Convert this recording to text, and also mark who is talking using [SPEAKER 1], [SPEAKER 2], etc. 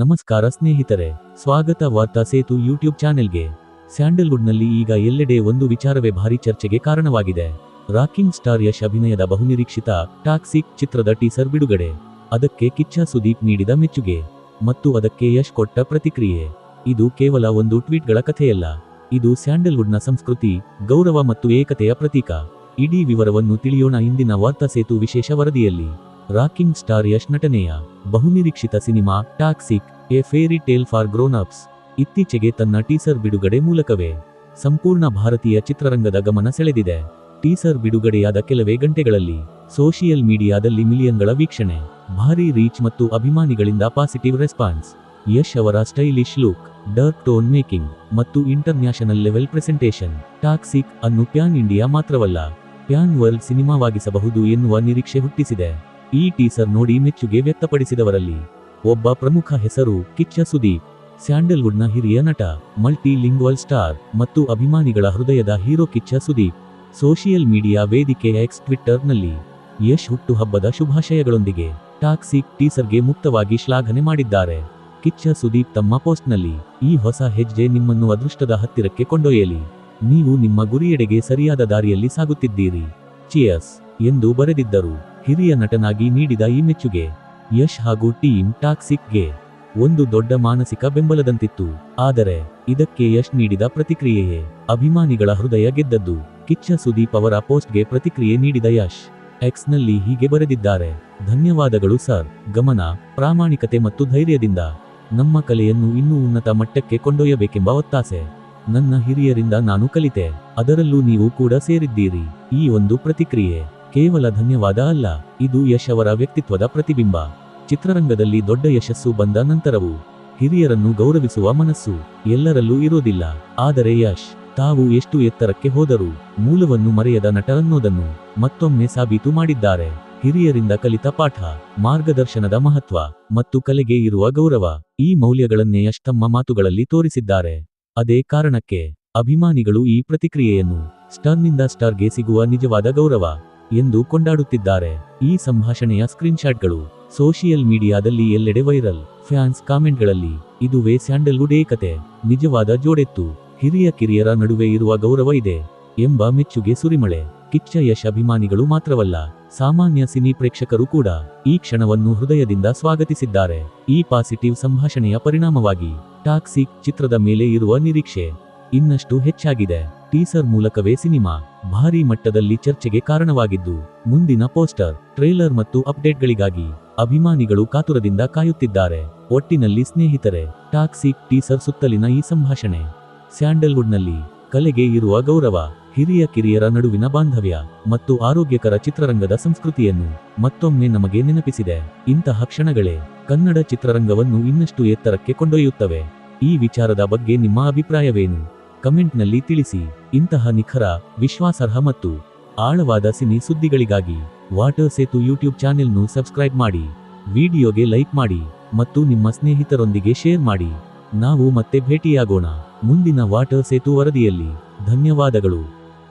[SPEAKER 1] ನಮಸ್ಕಾರ ಸ್ನೇಹಿತರೆ, ಸ್ವಾಗತ ವಾರ್ತಾ ಸೇತು ಯೂಟ್ಯೂಬ್ ಚಾನೆಲ್ಗೆ. ಸ್ಯಾಂಡಲ್ವುಡ್ನಲ್ಲಿ ಈಗ ಎಲ್ಲೆಡೆ ಒಂದು ವಿಚಾರವೇ ಭಾರಿ ಚರ್ಚೆಗೆ ಕಾರಣವಾಗಿದೆ. ರಾಕಿಂಗ್ ಸ್ಟಾರ್ ಯಶ್ ಅಭಿನಯದ ಬಹುನಿರೀಕ್ಷಿತ, ಟಾಕ್ಸಿಕ್ ಚಿತ್ರದ ಟೀಸರ್ ಬಿಡುಗಡೆ. ಅದಕ್ಕೆ ಕಿಚ್ಚ ಸುದೀಪ್ ನೀಡಿದ ಮೆಚ್ಚುಗೆ. ಮತ್ತು ಅದಕ್ಕೆ ಯಶ್ ಕೊಟ್ಟ ಪ್ರತಿಕ್ರಿಯೆ. ಇದು ಕೇವಲ ಒಂದು ಟ್ವೀಟ್ಗಳ ಕಥೆಯಲ್ಲ. ಇದು ಸ್ಯಾಂಡಲ್ವುಡ್ನ ಸಂಸ್ಕೃತಿ, ಗೌರವ ಮತ್ತು ಏಕತೆಯ ಪ್ರತೀಕ. ಇಡೀ ವಿವರವನ್ನು ತಿಳಿಯೋಣ ಇಂದಿನ ವಾರ್ತಾ ಸೇತು ವಿಶೇಷ ವರದಿಯಲ್ಲಿ. ರಾಕಿಂಗ್ ಸ್ಟಾರ್ ಯಶ್ ನಟನೆಯ ಬಹುನಿರೀಕ್ಷಿತ cinema, Toxic, a fairy tale for grownups ಇತ್ತೀಚೆಗೆ ತನ್ನ ಟೀಸರ್ ಬಿಡುಗಡೆ ಮೂಲಕವೇ ಸಂಪೂರ್ಣ ಭಾರತೀಯ ಚಿತ್ರರಂಗದ ಗಮನ ಸೆಳೆದಿದೆ. ಟೀಸರ್ ಬಿಡುಗಡೆಯಾದ ಕೆಲವೇ ಗಂಟೆಗಳಲ್ಲಿ ಸೋಷಿಯಲ್ ಮೀಡಿಯಾದಲ್ಲಿ ಮಿಲಿಯನ್ಗಳ ವೀಕ್ಷಣೆ, ಭಾರೀ ರೀಚ್ ಮತ್ತು ಅಭಿಮಾನಿಗಳಿಂದ ಪಾಸಿಟಿವ್ ರೆಸ್ಪಾನ್ಸ್. ಯಶ್ ಅವರ stylish look, dark tone making ಮತ್ತು ಇಂಟರ್ನ್ಯಾಷನಲ್ ಲೆವೆಲ್ ಪ್ರೆಸೆಂಟೇಷನ್. ಟಾಕ್ಸಿಕ್ ಅನ್ನು ಪ್ಯಾನ್ ಇಂಡಿಯಾ ಮಾತ್ರವಲ್ಲ, ಪ್ಯಾನ್ ವರ್ಲ್ಡ್ ಸಿನಿಮಾವಾಗಿಸಬಹುದು ಎನ್ನುವ ನಿರೀಕ್ಷೆ ಹುಟ್ಟಿಸಿದೆ. ಈ ಟೀಸರ್ ನೋಡಿ ಮೆಚ್ಚುಗೆ ವ್ಯಕ್ತಪಡಿಸಿದವರಲ್ಲಿ ಒಬ್ಬ ಪ್ರಮುಖ ಹೆಸರು ಕಿಚ್ಚ ಸುದೀಪ್. ಸ್ಯಾಂಡಲ್ವುಡ್ನ ಹಿರಿಯ ನಟ ಮಲ್ಟಿ ಲಿಂಗ್ವಲ್ ಸ್ಟಾರ್ ಮತ್ತು ಅಭಿಮಾನಿಗಳ ಹೃದಯದ hero Kichcha Sudeep. Social media ವೇದಿಕೆ ಎಕ್ಸ್ ಟ್ವಿಟ್ಟರ್ನಲ್ಲಿ ಯಶ್ ಹುಟ್ಟುಹಬ್ಬದ ಶುಭಾಶಯಗಳೊಂದಿಗೆ ಟಾಕ್ಸಿಕ್ ಟೀಸರ್ಗೆ ಮುಕ್ತವಾಗಿ ಶ್ಲಾಘನೆ ಮಾಡಿದ್ದಾರೆ. ಕಿಚ್ಚ ಸುದೀಪ್ ತಮ್ಮ ಪೋಸ್ಟ್ನಲ್ಲಿ, ಈ ಹೊಸ ಹೆಜ್ಜೆ ನಿಮ್ಮನ್ನು ಅದೃಷ್ಟದ ಹತ್ತಿರಕ್ಕೆ ಕೊಂಡೊಯ್ಯಲಿ. ನೀವು ನಿಮ್ಮ ಗುರಿಯೆಡೆಗೆ ಸರಿಯಾದ ದಾರಿಯಲ್ಲಿ ಸಾಗುತ್ತಿದ್ದೀರಿ. ಚಿಯರ್ಸ್ ಎಂದು ಬರೆದಿದ್ದರು. ಹಿರಿಯ ನಟನಾಗಿ ನೀಡಿದ ಈ ಮೆಚ್ಚುಗೆ, ಯಶ್ ಹಾಗೂ ಟೀಮ್ ಟಾಕ್ಸಿಕ್ಗೆ ಒಂದು ದೊಡ್ಡ ಮಾನಸಿಕ ಬೆಂಬಲದಂತಿತ್ತು. ಆದರೆ, ಇದಕ್ಕೆ ಯಶ್ ನೀಡಿದ ಪ್ರತಿಕ್ರಿಯೆಯೇ ಅಭಿಮಾನಿಗಳ ಹೃದಯ ಗೆದ್ದದ್ದು. ಕಿಚ್ಚ ಸುದೀಪ್ ಅವರ ಪೋಸ್ಟ್ಗೆ ಪ್ರತಿಕ್ರಿಯೆ ನೀಡಿದ ಯಶ್ ಎಕ್ಸ್ನಲ್ಲಿ ಹೀಗೆ ಬರೆದಿದ್ದಾರೆ. ಧನ್ಯವಾದಗಳು ಸರ್. ಗಮನ, ಪ್ರಾಮಾಣಿಕತೆ ಮತ್ತು ಧೈರ್ಯದಿಂದ. ನಮ್ಮ ಕಲೆಯನ್ನು ಇನ್ನೂ ಉನ್ನತ ಮಟ್ಟಕ್ಕೆ ಕೊಂಡೊಯ್ಯಬೇಕೆಂಬ ಒತ್ತಾಸೆ. ನನ್ನ ಹಿರಿಯರಿಂದ ನಾನು ಕಲಿತೆ. ಅದರಲ್ಲೂ ನೀವು ಕೂಡ ಸೇರಿದ್ದೀರಿ. ಈ ಒಂದು ಪ್ರತಿಕ್ರಿಯೆ. ಕೇವಲ ಧನ್ಯವಾದ ಅಲ್ಲ, ಇದು ಯಶ್ ಅವರ ವ್ಯಕ್ತಿತ್ವದ ಪ್ರತಿಬಿಂಬ. ಚಿತ್ರರಂಗದಲ್ಲಿ ದೊಡ್ಡ ಯಶಸ್ಸು ಬಂದ ನಂತರವೂ ಹಿರಿಯರನ್ನು ಗೌರವಿಸುವ ಮನಸ್ಸು ಎಲ್ಲರಲ್ಲೂ ಇರೋದಿಲ್ಲ. ಆದರೆ ಯಶ್, ತಾವು ಎಷ್ಟು ಎತ್ತರಕ್ಕೆ ಹೋದರೂ ಮೂಲವನ್ನು ಮರೆಯದ ನಟ ಅನ್ನೋದನ್ನು ಮತ್ತೊಮ್ಮೆ ಸಾಬೀತು ಮಾಡಿದ್ದಾರೆ. ಹಿರಿಯರಿಂದ ಕಲಿತ ಪಾಠ, ಮಾರ್ಗದರ್ಶನದ ಮಹತ್ವ ಮತ್ತು ಕಲೆಗೆ ಇರುವ ಗೌರವ ಈ ಮೌಲ್ಯಗಳನ್ನೇ ಯಶ್ ತಮ್ಮ ಮಾತುಗಳಲ್ಲಿ ತೋರಿಸಿದ್ದಾರೆ. ಅದೇ ಕಾರಣಕ್ಕೆ ಅಭಿಮಾನಿಗಳು ಈ ಪ್ರತಿಕ್ರಿಯೆಯನ್ನು ಸ್ಟಾರ್ನಿಂದ ಸ್ಟಾರ್ಗೆ ಸಿಗುವ ನಿಜವಾದ ಗೌರವ. ಎಂದು ಕೊಂಡಾಡುತ್ತಿದ್ದಾರೆ. ಈ ಸಂಭಾಷಣೆಯ ಸ್ಕ್ರೀನ್ಶಾಟ್ಗಳು ಸೋಷಿಯಲ್ ಮೀಡಿಯಾದಲ್ಲಿ ಎಲ್ಲೆಡೆ ವೈರಲ್. ಫ್ಯಾನ್ಸ್ ಕಾಮೆಂಟ್ಗಳಲ್ಲಿ, ಇದುವೇ ಸ್ಯಾಂಡಲ್ವುಡ್ ಏಕತೆ, ನಿಜವಾದ ಜೋಡೆತ್ತು, ಹಿರಿಯ ಕಿರಿಯರ ನಡುವೆ ಇರುವ ಗೌರವ ಇದೆ ಎಂಬ ಮೆಚ್ಚುಗೆ ಸುರಿಮಳೆ. ಕಿಚ್ಚ ಯಶ್ ಅಭಿಮಾನಿಗಳು ಮಾತ್ರವಲ್ಲ, ಸಾಮಾನ್ಯ ಸಿನಿ ಪ್ರೇಕ್ಷಕರು ಕೂಡ ಈ ಕ್ಷಣವನ್ನು ಹೃದಯದಿಂದ ಸ್ವಾಗತಿಸಿದ್ದಾರೆ. ಈ ಪಾಸಿಟಿವ್ ಸಂಭಾಷಣೆಯ ಪರಿಣಾಮವಾಗಿ ಟಾಕ್ಸಿಕ್ ಚಿತ್ರದ ಮೇಲೆ ಇರುವ ನಿರೀಕ್ಷೆ ಇನ್ನಷ್ಟು ಹೆಚ್ಚಾಗಿದೆ. ಟೀಸರ್ ಮೂಲಕವೇ ಸಿನಿಮಾ ಭಾರೀ ಮಟ್ಟದಲ್ಲಿ ಚರ್ಚೆಗೆ ಕಾರಣವಾಗಿದ್ದು, ಮುಂದಿನ ಪೋಸ್ಟರ್, ಟ್ರೇಲರ್ ಮತ್ತು ಅಪ್ಡೇಟ್ಗಳಿಗಾಗಿ ಅಭಿಮಾನಿಗಳು ಕಾತುರದಿಂದ ಕಾಯುತ್ತಿದ್ದಾರೆ. ಒಟ್ಟಿನಲ್ಲಿ ಸ್ನೇಹಿತರೆ ಟಾಕ್ಸಿಕ್ ಟೀಸರ್ ಸುತ್ತಲಿನ ಈ ಸಂಭಾಷಣೆ. ಸ್ಯಾಂಡಲ್ವುಡ್ನಲ್ಲಿ ಕಲೆಗೆ ಇರುವ ಗೌರವ, ಹಿರಿಯ ಕಿರಿಯರ ನಡುವಿನ ಬಾಂಧವ್ಯ ಮತ್ತು ಆರೋಗ್ಯಕರ ಚಿತ್ರರಂಗದ ಸಂಸ್ಕೃತಿಯನ್ನು ಮತ್ತೊಮ್ಮೆ ನಮಗೆ ನೆನಪಿಸಿದೆ. ಇಂತಹ ಕ್ಷಣಗಳೇ ಕನ್ನಡ ಚಿತ್ರರಂಗವನ್ನು ಇನ್ನಷ್ಟು ಎತ್ತರಕ್ಕೆ ಕೊಂಡೊಯ್ಯುತ್ತವೆ. ಈ ವಿಚಾರದ ಬಗ್ಗೆ ನಿಮ್ಮ ಅಭಿಪ್ರಾಯವೇನು? ಕಮೆಂಟ್ನಲ್ಲಿ ತಿಳಿಸಿ. ಇಂತಹ ನಿಖರ, ವಿಶ್ವಾಸಾರ್ಹ ಮತ್ತು ಆಳವಾದ ಸಿನಿ ಸುದ್ದಿಗಳಿಗಾಗಿ ವಾಟರ್ ಸೇತು ಯೂಟ್ಯೂಬ್ ಚಾನೆಲ್ನು ಸಬ್ಸ್ಕ್ರೈಬ್ ಮಾಡಿ, ವಿಡಿಯೋಗೆ ಲೈಕ್ ಮಾಡಿ ಮತ್ತು ನಿಮ್ಮ ಸ್ನೇಹಿತರೊಂದಿಗೆ ಶೇರ್ ಮಾಡಿ. ನಾವು ಮತ್ತೆ ಭೇಟಿಯಾಗೋಣ. ಮುಂದಿನ ವಾಟರ್ ಸೇತು ವರದಿಯಲ್ಲಿ. ಧನ್ಯವಾದಗಳು.